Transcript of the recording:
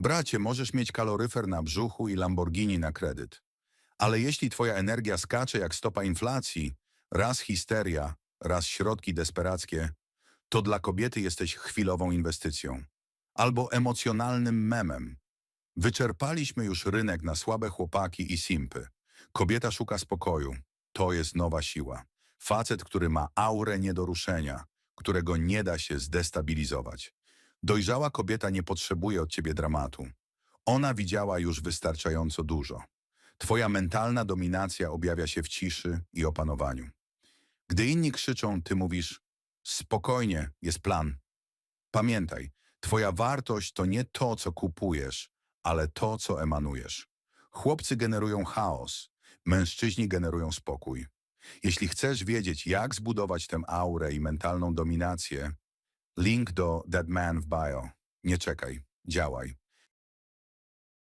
Bracie, możesz mieć kaloryfer na brzuchu i Lamborghini na kredyt. Ale jeśli twoja energia skacze jak stopa inflacji, raz histeria, raz środki desperackie, to dla kobiety jesteś chwilową inwestycją. Albo emocjonalnym memem. Wyczerpaliśmy już rynek na słabe chłopaki i simpy. Kobieta szuka spokoju. To jest nowa siła. Facet, który ma aurę nie do ruszenia, którego nie da się zdestabilizować. Dojrzała kobieta nie potrzebuje od ciebie dramatu. Ona widziała już wystarczająco dużo. Twoja mentalna dominacja objawia się w ciszy i opanowaniu. Gdy inni krzyczą, ty mówisz spokojnie, jest plan. Pamiętaj, twoja wartość to nie to, co kupujesz, ale to, co emanujesz. Chłopcy generują chaos, mężczyźni generują spokój. Jeśli chcesz wiedzieć, jak zbudować tę aurę i mentalną dominację, link do That Man w bio. Nie czekaj, działaj.